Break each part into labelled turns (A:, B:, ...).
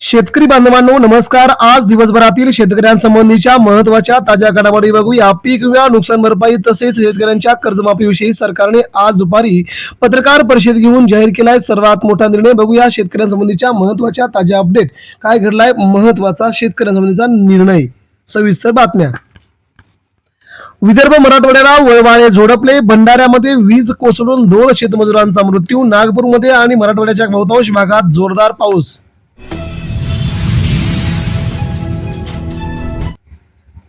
A: शेतकरी बांधवांनो नमस्कार. आज दिवसभरातील शेतकऱ्यांसंबंधीच्या महत्त्वाच्या ताज्या घडामोडी बघूया. पीक विमा नुकसान भरपाई तसेच शेतकऱ्यांच्या कर्जमाफीविषयी सरकारने आज दुपारी पत्रकार परिषद घेऊन जाहीर केलाय सर्वात मोठा निर्णय. बघूया शेतकऱ्यांसंबंधीच्या महत्त्वाच्या ताज्या अपडेट. काय घडलाय? महत्त्वाचा शेतकऱ्यांसंबंधीचा निर्णय. सविस्तर बातम्या. विदर्भ मराठवाड्याला वळवाळे झोडपले. भंडाऱ्यामध्ये वीज कोसळून दोन शेतमजुरांचा मृत्यू. नागपूरमध्ये आणि मराठवाड्याच्या बहुतांश भागात जोरदार पाऊस.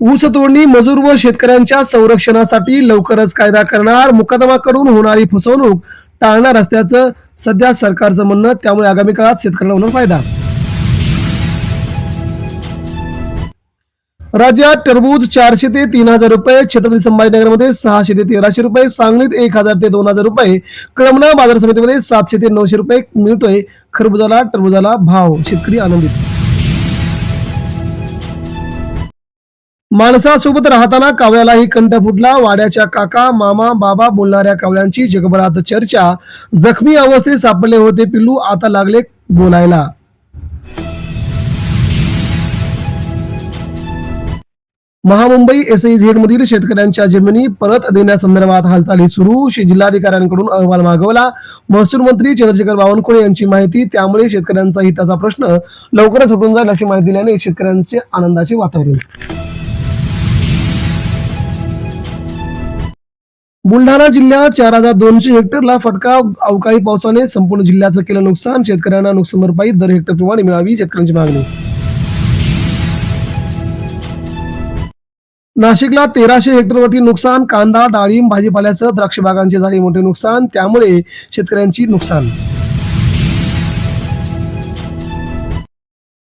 A: ऊस तोडणी मजूर व शेतकऱ्यांच्या संरक्षणासाठी लवकरच कायदा करणार. मुकदमा करून होणारी फसवणूक टाळणार असल्याचं सध्या सरकारचं म्हणणं. त्यामुळे आगामी काळात शेतकऱ्यांना होणार फायदा. राज्यात टरबूज चारशे ते तीन हजार रुपये छत्रपती संभाजीनगरमध्ये सहाशे ते तेराशे रुपये सांगलीत एक हजार ते दोन हजार रुपये कळमना बाजार समितीमध्ये सातशे ते नऊशे रुपये मिळतोय खरबुजाला टरबुजाला भाव. शेतकरी आनंदित. माणसासोबत राहताना कावळ्यालाही कंठ फुटला. वाड्याच्या काका मामा बाबा बोलणाऱ्या कावळ्यांची जगभरात चर्चा. जखमी अवस्थेत सापडले होते पिल्लू आता लागले बोलायला. महामुंबई एसईझेड मधील शेतकऱ्यांच्या जमिनी परत देण्यासंदर्भात हालचाली सुरू. जिल्हाधिकाऱ्यांकडून अहवाल मागवला. महसूल मंत्री चंद्रशेखर बावनकुळे यांची माहिती. त्यामुळे शेतकऱ्यांचा हिताचा प्रश्न लवकरच सुटून जाईल अशी माहिती दिल्याने शेतकऱ्यांचे आनंदाचे वातावरण. बुलढाणा जिल्ह्यात चार हजार दोनशे हेक्टरला फटका अवकाळी पावसाने संपूर्ण जिल्ह्याचं केलं नुकसान. शेतकऱ्यांना नुकसान भरपाई दर हेक्टर प्रमाणे मिळावी शेतकऱ्यांची मागणी. नाशिकला तेराशे हेक्टरवरती नुकसान कांदा डाळिंब भाजीपाल्याचं द्राक्ष बागांचे झाले मोठे नुकसान. त्यामुळे शेतकऱ्यांची नुकसान.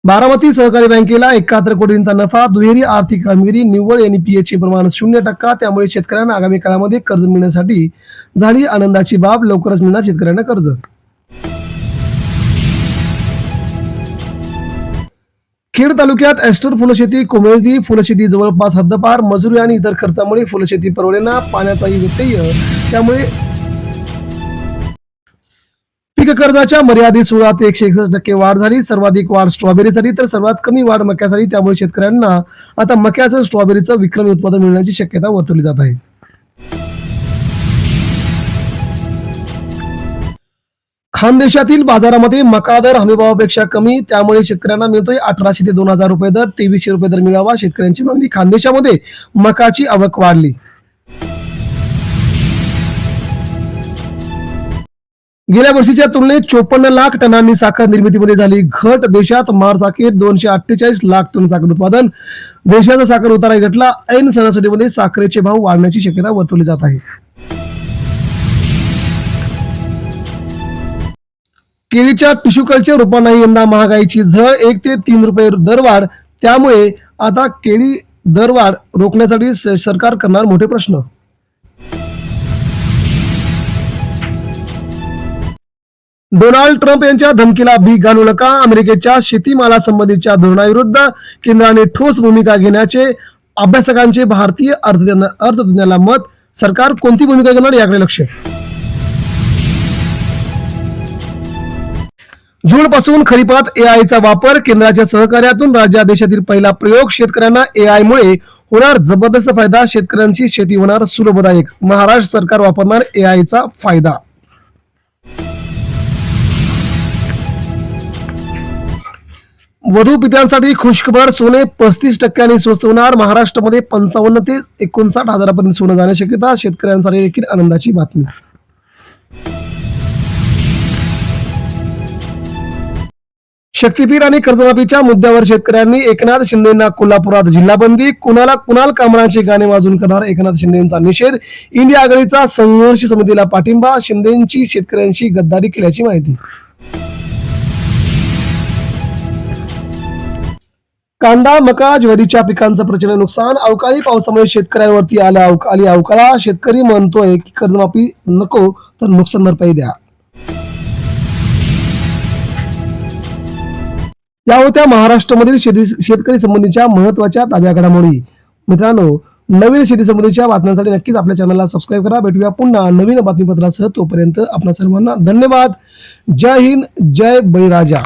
A: बारामती सहकारी बँकेला एकाहत्तर कोटींचा नफा दुहेरी आर्थिक कामगिरी निव्वळ एनपीएचे प्रमाण शून्य टक्का त्यामुळे शेतकऱ्यांना आगामी काळामध्ये कर्ज मिळण्यासाठी झाली आनंदाची बाब लवकरच मिळणार शेतकऱ्यांना कर्ज. खेड तालुक्यात एस्टर फुलशेती कोमेजदी फुलशेती जवळपास हद्दपार मजुरी आणि इतर खर्चामुळे फुलशेती परवडेना पाण्याचाही व्यत्यय त्यामुळे पीक कर्जाच्या मर्यादित सोळा ते एकशे एकसष्ट टक्के वाढ झाली. सर्वाधिक वाढ स्ट्रॉबेरीसाठी तर सर्वात कमी वाढ मक्यासाठी. त्यामुळे शेतकऱ्यांना आता मक्याचं स्ट्रॉबेरीचं विक्रमी उत्पादन मिळण्याची शक्यता वर्तवली जात आहे. खानदेशातील बाजारामध्ये मका दर हमीभावापेक्षा कमी त्यामुळे शेतकऱ्यांना मिळतोय अठराशे ते दोन हजार रुपये दर. तेवीसशे रुपये दर मिळावा. शेतकऱ्यांची मागणी खानदेशामध्ये मकाची आवक वाढली. गेल्या वर्षीच्या तुलनेत चोपन्न लाख टनांनी साखर निर्मितीमध्ये झाली. घट देशात मार्च अखेर दोनशे अठ्ठेचाळीस लाख टन साखर उत्पादन. देशाचा साखर उतारा घटला. ऐन सणासुदीमध्ये साखरेचे भाव वाढण्याची शक्यता वर्तवली जात आहे. केळीच्या टिश्यू कल्चर रोपांनाही यंदा महागाईची झळ. एक ते तीन रुपये दरवाढ. त्यामुळे आता केळी दरवाढ रोखण्यासाठी सरकार करणार मोठे प्रश्न. डोनाल्ड ट्रम्प यांच्या धमकीला भीक घालू नका. अमेरिकेच्या शेतीमालासंबंधीच्या धोरणाविरुद्ध केंद्राने ठोस भूमिका घेण्याचे अभ्यासकांचे भारतीय अर्थतज्ञाला मत. सरकार कोणती भूमिका घेणार याकडे लक्ष. जून पासून खरीपात एआयचा वापर. केंद्राच्या सहकार्यातून राज्यात देशातील पहिला प्रयोग शेतकऱ्यांना एआय मुळे होणार जबरदस्त फायदा. शेतकऱ्यांची शेती होणार सुलभदायक. महाराष्ट्र सरकार वापरणार एआयचा फायदा. वधू पित्यांसाठी खुशखबर सोने पस्तीस टक्क्यांनी स्वस्त होणार. महाराष्ट्रामध्ये पंचावन्न ते एकोणसाठ हजारापर्यंत सोनं जाण्याची शक्यता शेतकऱ्यांसाठी देखील आनंदाची बातमी. शक्तीपीठ आणि कर्जमाफीच्या मुद्द्यावर शेतकऱ्यांनी एकनाथ शिंदेना कोल्हापुरात जिल्हाबंदी. कुणाला कुणाल कामरांचे गाणे वाजून करणार एकनाथ शिंदेचा निषेध? इंडिया आघाडीचा संघर्ष समितीला पाठिंबा शिंदेची शेतकऱ्यांशी गद्दारी केल्याची माहिती. कांदा मका ज्वारीच्या पिकांचं प्रचंड नुकसान. अवकाळी पावसामुळे शेतकऱ्यांवरती आला अवकाळी. अवकाळा शेतकरी म्हणतोय की कर्जमाफी नको तर नुकसान भरपाई द्या. या होत्या महाराष्ट्रामधील शेती शेतकरी संबंधीच्या महत्त्वाच्या ताज्या घडामोडी. मित्रांनो नवीन शेती संबंधीच्या बातम्यांसाठी नक्कीच आपल्या चॅनलला सबस्क्राईब करा. भेटूया पुन्हा नवीन बातमीपत्रासह तोपर्यंत आपल्या सर्वांना धन्यवाद. जय हिंद जय बळीराजा